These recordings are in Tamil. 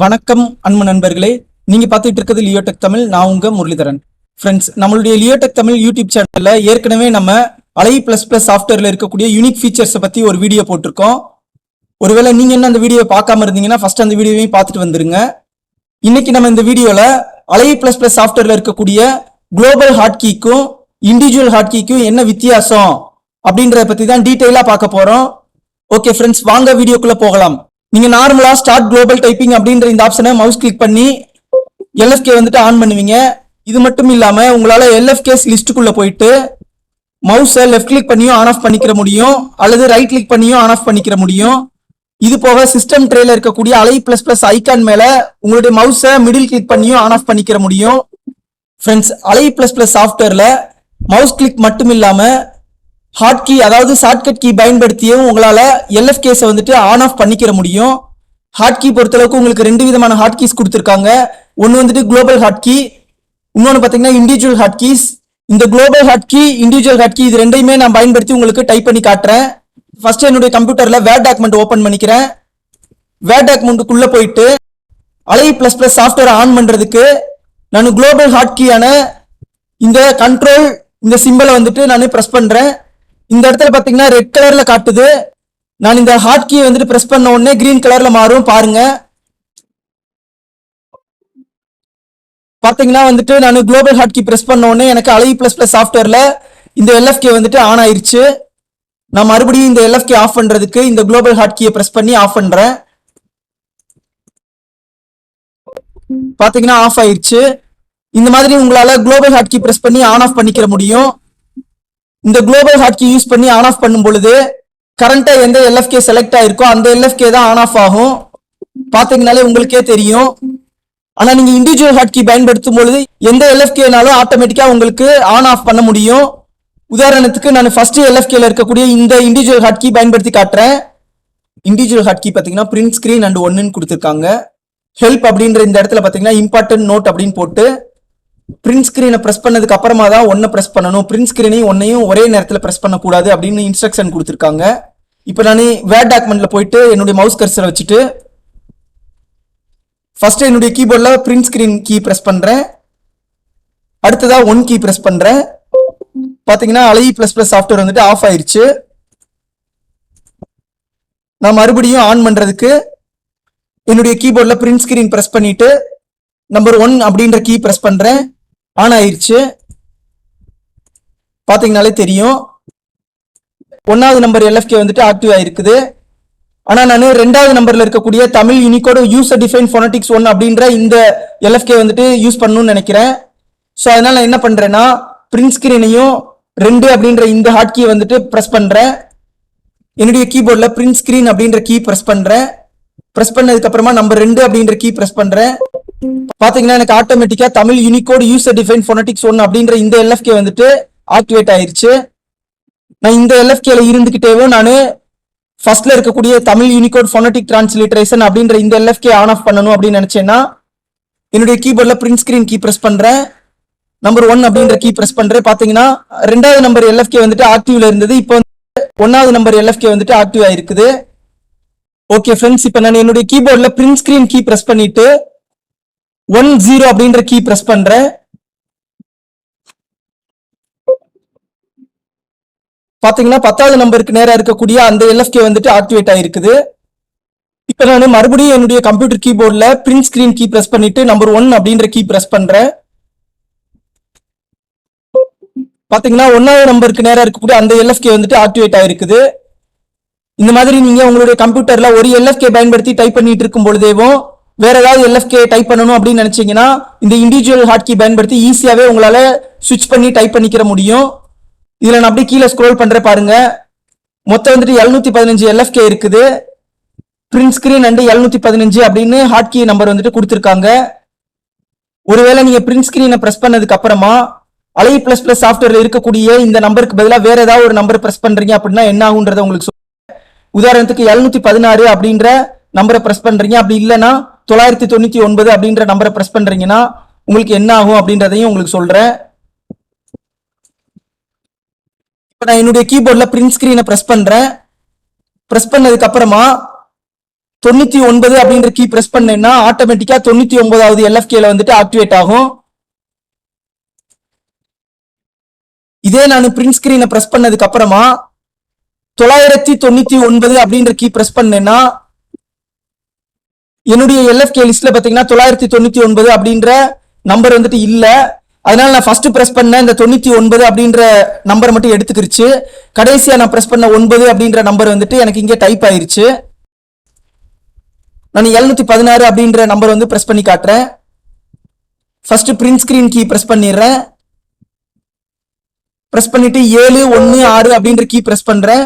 வணக்கம் அன்பு நண்பர்களே. நீங்க பார்த்துட்டு இருக்கிறது லியோடெக் தமிழ். நான் உங்க முரளிதரன். ஃப்ரெண்ட்ஸ் நம்மளுடைய லியோடெக் தமிழ் யூடியூப் சேனல்ல ஏற்கனவே நம்ம அலை பிளஸ் பிளஸ் சாஃப்ட்வேர்ல இருக்கக்கூடிய யூனிக் ஃபீச்சர்ஸை பத்தி ஒரு வீடியோ போட்டிருக்கோம். ஒருவேளை நீங்க என்ன அந்த வீடியோ பார்க்காம இருந்தீங்கன்னா ஃபர்ஸ்ட் அந்த வீடியோவையும் பார்த்துட்டு வந்துருங்க. இன்னைக்கு நம்ம இந்த வீடியோல அலை பிளஸ் பிளஸ் சாஃப்ட்வேர்ல இருக்கக்கூடிய குளோபல் ஹாட் கீக்கும் இண்டிவிஜுவல் ஹாட் கீக்கும் என்ன வித்தியாசம் அப்படின்றத பத்தி தான் டீட்டெயிலா பார்க்க போறோம். ஓகே ஃப்ரெண்ட்ஸ் வாங்க வீடியோக்குள்ள போகலாம். நீங்க நார்மலா ஸ்டார்ட் குளோபல் டைப்பிங் அப்படின்ற இந்த ஆப்ஷனை மவுஸ் கிளிக் பண்ணி எல்எஃப்கே வந்துட்டு ஆன் பண்ணுவீங்க. இது மட்டும் இல்லாம உங்களால எல்எஃப்கேஸ் லிஸ்ட்டுக்குள்ள போயிட்டு மவுஸை லெஃப்ட் கிளிக் பண்ணியும் ஆன் ஆஃப் பண்ணிக்கிற முடியும். அல்லது ரைட் கிளிக் பண்ணியும் ஆன் ஆஃப் பண்ணிக்கிற முடியும். இது போக சிஸ்டம் ட்ரேல இருக்கக்கூடிய அலை பிளஸ் பிளஸ் ஐகான் மேல உங்களுடைய மவுஸை மிடில் கிளிக் பண்ணியும் ஆன் ஆஃப் பண்ணிக்கிற முடியும். ஃப்ரெண்ட்ஸ் அலை பிளஸ் பிளஸ் சாஃப்ட்வேர்ல மவுஸ் கிளிக் மட்டும் இல்லாம ஹாட் கீ அதாவது ஷார்ட்கட் கீ பயன்படுத்தியும் உங்களால் எல்எஃப் கேஸை வந்துட்டு ஆன் ஆஃப் பண்ணிக்கிற முடியும். ஹாட் கீ பொறுத்தளவுக்கு உங்களுக்கு ரெண்டு விதமான ஹாட் கீஸ் கொடுத்துருக்காங்க. ஒன்று வந்துட்டு குளோபல் ஹாட் கீ இன்னொன்று பார்த்தீங்கன்னா இண்டிவிஜுவல் ஹாட் கீஸ் இந்த global hot key individual hot key இது ரெண்டையுமே நான் பயன்படுத்தி உங்களுக்கு டைப் பண்ணி காட்டுறேன். ஃபர்ஸ்ட் என்னுடைய கம்ப்யூட்டரில் வேர் டாக்குமெண்ட் ஓப்பன் பண்ணிக்கிறேன். வேர் டாக்குமெண்ட்டுக்குள்ளே போயிட்டு அலை ப்ளஸ் ப்ளஸ் சாஃப்ட்வேர் ஆன் பண்ணுறதுக்கு நான் குளோபல் ஹாட் கீயான இந்த கண்ட்ரோல் இந்த சிம்பிளை வந்துட்டு நான் ப்ரெஸ் பண்ணுறேன் இந்த இடத்துல பார்த்தீங்கன்னா ரெட் கலர்ல காட்டுது. நான் இந்த ஹாட் கீ வந்துட்டு ப்ரெஸ் பண்ண உடனே கிரீன் கலர்ல மாறும் பாருங்க. பாத்தீங்கன்னா வந்துட்டு நான் குளோபல் ஹாட் கீ ப்ரெஸ் பண்ண உடனே எனக்கு அலை பிளஸ் பிளஸ் சாஃப்ட்வேர்ல இந்த எல்எஃப்கே வந்துட்டு ஆன் ஆயிருச்சு. நான் மறுபடியும் இந்த எல்எஃப்கே ஆஃப் பண்றதுக்கு இந்த குளோபல் ஹாட் கீயை ப்ரெஸ் பண்ணி ஆஃப் பண்றேன். பாத்தீங்கன்னா ஆஃப் ஆயிருச்சு. இந்த மாதிரி உங்களால குளோபல் ஹாட் கீ ப்ரெஸ் பண்ணி ஆன் ஆஃப் பண்ணிக்கிற முடியும். இந்த குளோபல் ஹாட்கி யூஸ் பண்ணி ஆன் ஆஃப் பண்ணும் பொழுது கரண்டா எந்த எல்எஃப்கே செலக்ட் ஆயிருக்கோ அந்த எல்எஃப்கே தான் ஆன் ஆஃப் ஆகும். பாத்தீங்கனாலே உங்களுக்கே தெரியும். ஆனா நீங்க இண்டிவிஜுவல் ஹாட் கீ பயன்படுத்தும் பொழுது எந்த எல்எஃப்கேனாலும் ஆட்டோமேட்டிக்கா உங்களுக்கு ஆன் ஆஃப் பண்ண முடியும். உதாரணத்துக்கு நான் ஃபர்ஸ்ட் எல்எஃப்கேல இருக்கக்கூடிய இந்த இண்டிவிஜுவல் ஹாட் கீ பயன்படுத்தி காட்டுறேன். இண்டிவிஜுவல் ஹாட் கீ பாத்தீங்கன்னா பிரிண்ட் ஸ்கிரீன் அண்ட் ஒன்னு கொடுத்துருக்காங்க. ஹெல்ப் அப்படின்ற இந்த இடத்துல பாத்தீங்கன்னா இம்பார்ட்டன்ட் நோட் அப்படின்னு போட்டு பிரிண்ட் ஸ்கிரீனை ப்ரெஸ் பண்ணதுக்கு அப்புறமா தான் ஒன்றை ப்ரெஸ் பண்ணணும். பிரிண்ட் ஸ்கிரீனையும் ஒன்னையும் ஒரே நேரத்தில் ப்ரெஸ் பண்ணக்கூடாது அப்படின்னு இன்ஸ்ட்ரக்ஷன் கொடுத்துருக்காங்க. இப்போ நான் வேர்ட் டாக்குமெண்ட்ல போயிட்டு என்னுடைய மவுஸ் கர்சரை வச்சுட்டு ஃபர்ஸ்ட் என்னுடைய கீபோர்டில் பிரிண்ட் ஸ்கிரீன் கீ ப்ரெஸ் பண்ணுறேன் அடுத்ததாக ஒன் கீ ப்ரெஸ் பண்ணுறேன் பார்த்தீங்கன்னா அலை ப்ளஸ் ப்ளஸ் சாஃப்ட்வேர் வந்துட்டு ஆஃப் ஆயிடுச்சு நான் மறுபடியும் ஆன் பண்ணுறதுக்கு என்னுடைய கீபோர்டில் பிரிண்ட் ஸ்கிரீன் ப்ரெஸ் பண்ணிவிட்டு நம்பர் ஒன் அப்படின்ற கீ ப்ரெஸ் பண்ணுறேன் ஆன் ஆயிடுச்சு. பார்த்தீங்கனாலே தெரியும். ஒன்றாவது நம்பர் எல்எஃப்கே வந்துட்டு ஆக்டிவ் ஆயிருக்குது. ஆனால் நான் ரெண்டாவது நம்பரில் இருக்கக்கூடிய Tamil Unicode user define phonetics one அப்படின்ற இந்த எல்எஃப்கே வந்துட்டு யூஸ் பண்ணணும்னு நினைக்கிறேன். ஸோ அதனால் நான் என்ன பண்ணுறேன்னா பிரிண்ட் ஸ்கிரீனையும் ரெண்டு அப்படின்ற இந்த ஹாட் கீ வந்துட்டு ப்ரெஸ் பண்ணுறேன் என்னுடைய கீபோர்டில் பிரிண்ட் ஸ்கிரீன் அப்படின்ற கீ ப்ரெஸ் பண்ணுறேன் ப்ரெஸ் பண்ணதுக்கப்புறமா நம்பர் ரெண்டு அப்படின்ற கீ ப்ரெஸ் பண்ணுறேன் பாத்தீங்கன்னா எனக்கு ஆட்டோமேட்டிக்கா Tamil Unicode user define phonetics one அப்படின்ற இந்த எல்எஃப்கே வந்துட்டு ஆக்டிவேட் ஆயிருச்சு. நான் இந்த எல்எஃப்கேல இருந்துகிட்டேவும் நான் ஃபர்ஸ்ட்ல இருக்கக்கூடிய தமிழ் யூனிகோட் ஃபோனட்டிக் டிரான்ஸ்லிட்டரேஷன் அப்படின்ற இந்த எல்எஃப்கே ஆன் ஆஃப் பண்ணணும் அப்படின்னு நினைச்சேன்னா என்னுடைய கீபோர்ட்ல பிரிண்ட் ஸ்கிரீன் கீ பிரஸ் பண்றேன். நம்பர் ஒன் அப்படின்ற கீ பிரஸ் பண்றேன். பாத்தீங்கன்னா ரெண்டாவது நம்பர் எல்எஃப்கே வந்துட்டு ஆக்டிவ்ல இருந்தது. இப்போ வந்து ஒன்னாவது நம்பர் எல்எஃப்கே வந்துட்டு ஆக்டிவ் ஆயிருக்குது ஓகே ஃப்ரெண்ட்ஸ் இப்போ நான் என்னுடைய கீபோர்டில் பிரிண்ட் ஸ்கிரீன் கீ பிரஸ் பண்ணிட்டு ஒன் ஜீரோ அப்படின்ற கீ பிரஸ் பண்றேன் பாத்தீங்கன்னா பத்தாவது நம்பருக்கு நேரா இருக்கக்கூடிய அந்த எல்எஃப்கே வந்துட்டு ஆக்டிவேட் ஆயிருக்குது. இப்போ நான் மறுபடியும் என்னுடைய கம்ப்யூட்டர் கீபோர்ட்ல பிரிண்ட் ஸ்கிரீன் கீ பிரஸ் பண்ணிட்டு நம்பர் ஒன் அப்படின்ற கீ பிரஸ் பண்றேன் பாத்தீங்கன்னா ஒன்னாவது நம்பருக்கு நேரா இருக்கக்கூடிய அந்த எல்எஃப்கே வந்துட்டு ஆக்டிவேட் ஆயிருக்குது. இந்த மாதிரி நீங்க உங்களுடைய கம்ப்யூட்டர்ல ஒரு எல்எஃப்கே பயன்படுத்தி டைப் பண்ணிட்டு இருக்கும் பொழுதேவும் வேற ஏதாவது எல்எஃப்கே டைப் பண்ணணும் அப்படின்னு நினைச்சீங்கன்னா இந்த இண்டிவிஜுவல் ஹாட் கீ பயன்படுத்தி ஈஸியாகவே உங்களால் சுவிட்ச் பண்ணி டைப் பண்ணிக்கிற முடியும். இதில் நான் அப்படியே கீழே ஸ்க்ரோல் பண்ணுறேன் பாருங்க. மொத்தம் வந்துட்டு எழுநூத்தி பதினஞ்சு எல்எஃப்கே இருக்குது. பிரிண்ட் ஸ்கிரீன் அண்டு எழுநூத்தி பதினஞ்சு அப்படின்னு ஹாட் கீ நம்பர் வந்துட்டு கொடுத்துருக்காங்க. ஒருவேளை நீங்கள் பிரிண்ட் ஸ்கிரீனை ப்ரெஸ் பண்ணதுக்கு அப்புறமா அலை பிளஸ் பிளஸ் சாஃப்ட்வேர்ல இருக்கக்கூடிய இந்த நம்பருக்கு பதிலாக வேற ஏதாவது ஒரு நம்பர் ப்ரெஸ் பண்றீங்க அப்படின்னா என்ன ஆகுன்றத உங்களுக்கு சொல்றேன். உதாரணத்துக்கு எழுநூத்தி பதினாறு அப்படின்ற நம்பரை ப்ரெஸ் பண்றீங்க. அப்படி இல்லைன்னா தொள்ளாயிரத்தி தொண்ணூத்தி ஒன்பது அப்படின்ற நம்பரை பிரஸ் பண்றீங்கன்னா உங்களுக்கு என்ன ஆகும் அப்படின்றதையும் உங்களுக்கு சொல்றேன். இப்போ நான் என்னுடைய கீபோர்டில் பிரிண்ட் ஸ்கிரீனை பிரஸ் பண்றேன். பிரஸ் பண்ணதுக்கு அப்புறமா தொண்ணூத்தி ஒன்பது அப்படின்ற கீ பிரஸ் பண்ணேன்னா ஆட்டோமேட்டிக்கா தொண்ணூத்தி ஒன்பதாவது எல்எஃப்கேல வந்துட்டு ஆக்டிவேட் ஆகும். இதே நான் பிரிண்ட் ஸ்கிரீனை பிரஸ் பண்ணதுக்கு அப்புறமா தொள்ளாயிரத்தி தொண்ணூத்தி ஒன்பது அப்படின்ற கீ பிரஸ் பண்ணேன்னா என்னுடைய எல்எஃப்கே லிஸ்ட்ல பாத்தீங்கன்னா தொள்ளாயிரத்தி தொண்ணூத்தி ஒன்பது அப்படின்ற நம்பர் வந்துட்டு இல்ல. அதனால நான் ஃபர்ஸ்ட் ப்ரெஸ் பண்ண இந்த தொண்ணூத்தி ஒன்பது அப்படின்ற நம்பர் மட்டும் எடுத்துக்கிருச்சு. கடைசியா நான் ப்ரெஸ் பண்ண ஒன்பது அப்படின்ற நம்பர் வந்துட்டு எனக்கு இங்கே டைப் ஆயிருச்சு. நான் எழுநூத்தி பதினாறு அப்படின்ற நம்பர் வந்து ப்ரெஸ் பண்ணி காட்டுறேன். First print screen key press பண்ணிடுறேன். ப்ரெஸ் பண்ணிட்டு ஏழு ஒன்னு ஆறு அப்படின்ற கீ ப்ரெஸ் பண்றேன்.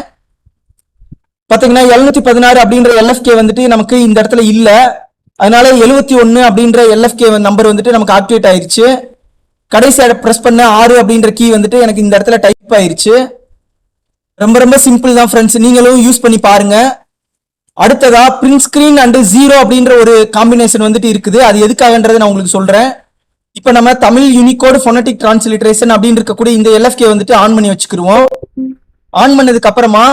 பாத்தீங்கன்னா எழுநூத்தி பதினாறு அப்படின்ற எல்எஃப்கே வந்துட்டு நமக்கு இந்த இடத்துல இல்ல. அதனால எழுபத்தி ஒன்னு அப்படின்ற எல்எஃப்கே நம்பர் வந்துட்டு நமக்கு ஆக்டிவேட் ஆயிருச்சு. கடைசி ப்ரெஸ் பண்ண ஆறு அப்படின்ற கீ வந்துட்டு எனக்கு இந்த இடத்துல டைப் ஆயிருச்சு. ரொம்ப ரொம்ப சிம்பிள் தான் ஃப்ரெண்ட்ஸ் நீங்களும் யூஸ் பண்ணி பாருங்க. அடுத்ததா பிரிண்ட் ஸ்கிரீன் அண்டு ஜீரோ அப்படின்ற ஒரு காம்பினேஷன் வந்துட்டு இருக்குது. அது எதுக்காகன்றதை நான் உங்களுக்கு சொல்றேன். இப்போ நம்ம தமிழ் யூனிகோடு ஃபோனட்டிக் டிரான்ஸ்லிட்ரேஷன் அப்படின்னு இருக்கக்கூடிய இந்த எல்எஃப்கே வந்துட்டு ஆன் பண்ணி வச்சுக்கிருவோம். ஆன் பண்ணதுக்கு அப்புறமா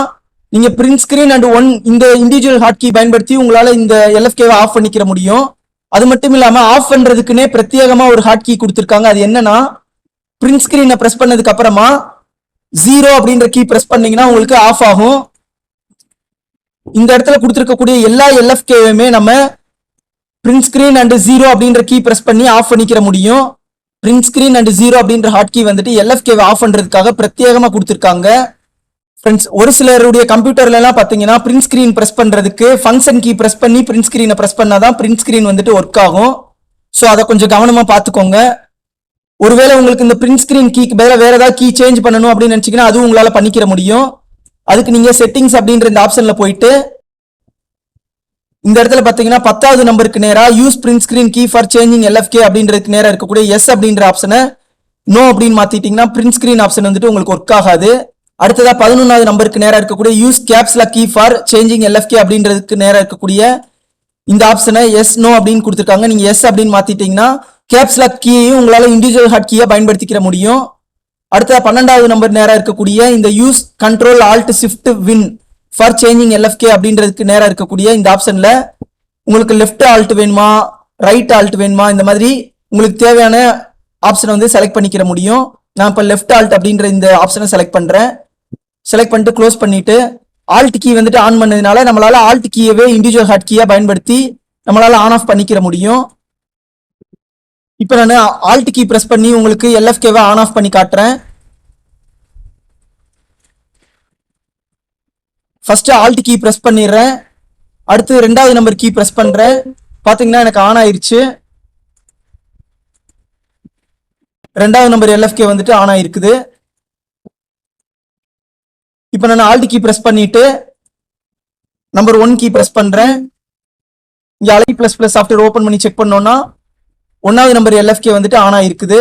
நீங்க பிரிண்ட் ஸ்கிரீன் அண்ட் ஒன் இந்த இண்டிவிஜுவல் ஹாட் கீ பயன்படுத்தி உங்களால இந்த எல்எஃப்கேவை ஆஃப் பண்ணிக்கிற முடியும். அது மட்டும் இல்லாம ஆஃப் பண்றதுக்குன்னே பிரத்யேகமா ஒரு ஹாட் கீ கொடுத்துருக்காங்க. அது என்னன்னா பிரிண்ட் ஸ்கிரீனை ப்ரெஸ் பண்ணதுக்கு அப்புறமா ஜீரோ அப்படின்ற கீ ப்ரெஸ் பண்ணீங்கன்னா உங்களுக்கு ஆஃப் ஆகும். இந்த இடத்துல கொடுத்துருக்கக்கூடிய எல்லா எல்எஃப்கேவையுமே நம்ம பிரிண்ட் ஸ்கிரீன் அண்ட் ஜீரோ அப்படின்ற கீ ப்ரெஸ் பண்ணி ஆஃப் பண்ணிக்கிற முடியும். பிரிண்ட் ஸ்கிரீன் அண்ட் ஜீரோ அப்படின்ற ஹாட் கீ வந்துட்டு எல்எஃப்கேவை ஆஃப் பண்றதுக்காக பிரத்யேகமா கொடுத்துருக்காங்க. ஃப்ரெண்ட்ஸ் ஒரு சிலருடைய கம்ப்யூட்டர்லலாம் பார்த்தீங்கன்னா பிரிண்ட் ஸ்க்ரீன் ப்ரெஸ் பண்ணுறதுக்கு ஃபங்க்ஷன் கீ ப்ரெஸ் பண்ணி பிரிண்ட் ஸ்க்ரீனை ப்ரெஸ் பண்ணால் தான் பிரிண்ட் ஸ்க்ரீன் வந்துட்டு ஒர்க் ஆகும். ஸோ அதை கொஞ்சம் கவனமாக பார்த்துக்கோங்க ஒருவேளை உங்களுக்கு இந்த பிரிண்ட் ஸ்க்ரீன் கீக்கு பதிலாக வேறு ஏதாவது கீ சேஞ்ச் பண்ணணும் அப்படின்னு நினச்சிங்கன்னா அதுவும் உங்களால் பண்ணிக்கிற முடியும். அதுக்கு நீங்கள் செட்டிங்ஸ் அப்படின்ற இந்த ஆப்ஷனில் போயிட்டு இந்த இடத்துல பார்த்தீங்கன்னா பத்தாவது நம்பருக்கு நேராக use print screen key for changing LFK அப்படின்றதுக்கு நேராக இருக்கக்கூடிய எஸ் அப்படின்ற ஆப்ஷனை நோ அப்படின்னு மாற்றிட்டிங்கன்னா பிரிண்ட் ஸ்க்ரீன் ஆப்ஷன் வந்துட்டு உங்களுக்கு ஒர்க் ஆகாது. அடுத்ததா பதினொன்றாவது நம்பருக்கு நேராக இருக்கக்கூடிய use caps lock key for changing LFK அப்படின்றதுக்கு நேராக இருக்கக்கூடிய இந்த ஆப்ஷனை எஸ் நோ அப்படின்னு கொடுத்துருக்காங்க. நீங்கள் எஸ் அப்படின்னு மாத்திட்டீங்கன்னா கேப்ஸ்ல கீயையும் உங்களால் இண்டிவிஜுவல் ஹாட் கீயை பயன்படுத்திக்கிற முடியும். அடுத்த பன்னெண்டாவது நம்பர் நேராக இருக்கக்கூடிய இந்த use control alt shift win for changing LFK அப்படின்றதுக்கு நேராக இருக்கக்கூடிய இந்த ஆப்ஷனில் உங்களுக்கு லெஃப்ட் ஆல்ட் வேணுமா ரைட் ஆல்ட் வேணுமா இந்த மாதிரி உங்களுக்கு தேவையான ஆப்ஷனை வந்து செலக்ட் பண்ணிக்கிற முடியும். நான் இப்போ லெஃப்ட் ஆல்ட் அப்படின்ற இந்த ஆப்ஷனை செலக்ட் பண்ணுறேன் செலக்ட் பண்ணிட்டு க்ளோஸ் பண்ணிட்டு ஆல்ட் கீ வந்துட்டு ஆன் பண்ணதுனால நம்மளால ஆல்ட் கீயவே இண்டிவிஜுவல் ஹாட் கீயா பயன்படுத்தி நம்மளால ஆன் ஆஃப் பண்ணிக்கிற முடியும். இப்போ நான் ஆல்ட் கீ ப்ரெஸ் பண்ணி உங்களுக்கு எல்எஃப்கேவை ஆன் ஆஃப் பண்ணி காட்டுறேன். ஃபர்ஸ்ட் ஆல்ட் கீ ப்ரெஸ் பண்ணிடுறேன். அடுத்து ரெண்டாவது நம்பர் கீ ப்ரெஸ் பண்றேன். பாத்தீங்கன்னா எனக்கு ஆன் ஆயிருச்சு. ரெண்டாவது நம்பர் எல்எஃப்கே வந்துட்டு ஆன் ஆயிருக்குது இப்போ நான் ஆல்ட் கீ பிரஸ் பண்ணிட்டு நம்பர் ஒன் கீ பிரஸ் பண்றேன். இங்க அலை பிளஸ் பிளஸ் சாஃப்ட்வேர் ஓபன் பண்ணி செக் பண்ணோம்னா ஒன்னாவது நம்பர் எல்எஃப்கே வந்துட்டு ஆன் ஆயிருக்குது.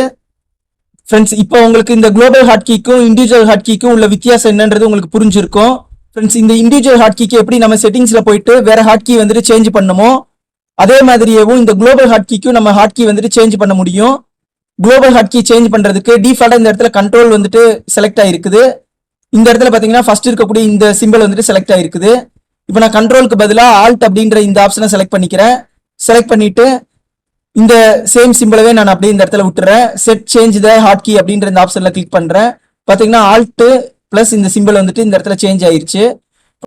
ஃப்ரெண்ட்ஸ் இப்போ உங்களுக்கு இந்த குளோபல் ஹாட் கீக்கும் இண்டிவிஜுவல் ஹாட் கீக்கும் உள்ள வித்தியாசம் என்னன்றது உங்களுக்கு புரிஞ்சிருக்கும். ஃப்ரெண்ட்ஸ் இந்த இண்டிவிஜுவல் ஹாட் கீக்கு எப்படி நம்ம செட்டிங்ஸ்ல போயிட்டு வேற ஹாட் கீ வந்துட்டு சேஞ்ச் பண்ணணுமோ அதே மாதிரியேவும் இந்த குளோபல் ஹாட் கீக்கும் நம்ம ஹாட் கீ வந்துட்டு சேஞ்ச் பண்ண முடியும். குளோபல் ஹாட் கீ சேஞ்ச் பண்றதுக்கு டிஃபால்ட்டா இந்த இடத்துல கண்ட்ரோல் வந்துட்டு செலக்ட் ஆயிருக்குது. இந்த இடத்துல பாத்தீங்கன்னா ஃபர்ஸ்ட் இருக்கக்கூடிய இந்த சிம்பிள் வந்துட்டு செலக்ட் ஆயிருக்குது. இப்போ நான் கண்ட்ரோலுக்கு பதிலாக ஆல்ட் அப்படின்ற இந்த ஆப்ஷனை செலக்ட் பண்ணிக்கிறேன். செலக்ட் பண்ணிட்டு இந்த சேம் சிம்பிளவே நான் அப்படியே இந்த இடத்துல விட்டுறேன். Set change the hot key அப்படின்ற இந்த ஆப்ஷன்ல கிளிக் பண்றேன். பாத்தீங்கன்னா ஆல்ட்டு பிளஸ் இந்த சிம்பிள் வந்துட்டு இந்த இடத்துல சேஞ்ச் ஆயிருச்சு.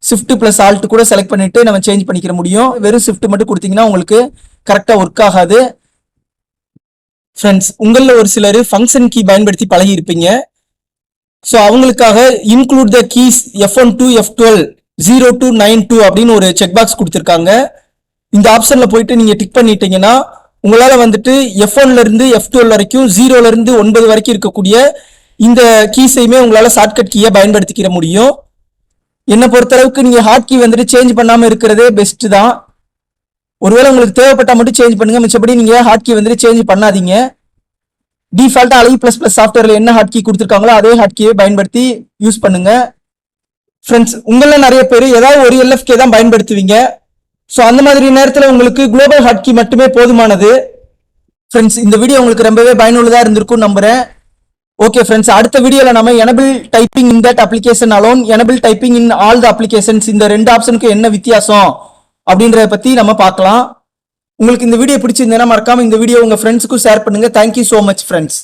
ஷிஃப்ட் பிளஸ் ஆல்ட் கூட செலக்ட் பண்ணிட்டு நம்ம சேஞ்ச் பண்ணிக்கிற முடியும். வெறும் ஷிஃப்ட் மட்டும் கொடுத்தீங்கன்னா உங்களுக்கு கரெக்டா ஒர்க் ஆகாது. ஃப்ரெண்ட்ஸ் உங்களில் ஒரு சிலர் ஃபங்க்ஷன் கீ பயன்படுத்தி பழகி இருப்பீங்க ஸோ அவங்களுக்காக include the keys F one to F twelve zero to nine too அப்படின்னு ஒரு செக் பாக்ஸ் கொடுத்துருக்காங்க. இந்த ஆப்ஷன்ல போயிட்டு நீங்க டிக் பண்ணிட்டீங்கன்னா உங்களால வந்துட்டு எஃப் ஒன்ல இருந்து எஃப் டுவெல் வரைக்கும் ஜீரோல இருந்து ஒன்பது வரைக்கும் இருக்கக்கூடிய இந்த கீஸையுமே உங்களால ஷார்ட்கட் கீயை பயன்படுத்திக்கிற முடியும். என்னை பொறுத்தளவுக்கு நீங்க ஹாட் கீ வந்துட்டு சேஞ்ச் பண்ணாம இருக்கிறதே பெஸ்ட் தான். ஒருவேளை உங்களுக்கு தேவைப்பட்டா மட்டும் சேஞ்ச் பண்ணுங்க. மிச்சபடி நீங்க ஹாட் கீ வந்துட்டு சேஞ்ச் பண்ணாதீங்க. டிஃபால்ட்டா அழகி பிளஸ் பிளஸ் சாஃப்ட்வேர்ல என்ன ஹாட் கீ கொடுத்துருக்காங்களோ அதே ஹாட் கீயை பயன்படுத்தி யூஸ் பண்ணுங்க. ஃப்ரெண்ட்ஸ் உங்கள நிறைய பேர் ஏதாவது ஒரு எல்எஃப்கே தான் பயன்படுத்துவீங்க. ஸோ அந்த மாதிரி நேரத்தில் உங்களுக்கு குளோபல் ஹாட் கீ மட்டுமே போதுமானது. ஃப்ரெண்ட்ஸ் இந்த வீடியோ உங்களுக்கு ரொம்பவே பயனுள்ளதாக இருந்திருக்கும் நம்புறேன். ஓகே ஃப்ரெண்ட்ஸ் அடுத்த வீடியோவில் நம்ம enable typing in that application alone enable typing in all the applications இந்த ரெண்டு ஆப்ஷனுக்கு என்ன வித்தியாசம் அப்படின்றத பற்றி நம்ம பார்க்கலாம். உங்களுக்கு இந்த வீடியோ பிடிச்சிருந்தேன்னா மறக்காம இந்த வீடியோ உங்க ஃப்ரெண்ட்ஸுக்கும் ஷேர் பண்ணுங்க. Thank you so much friends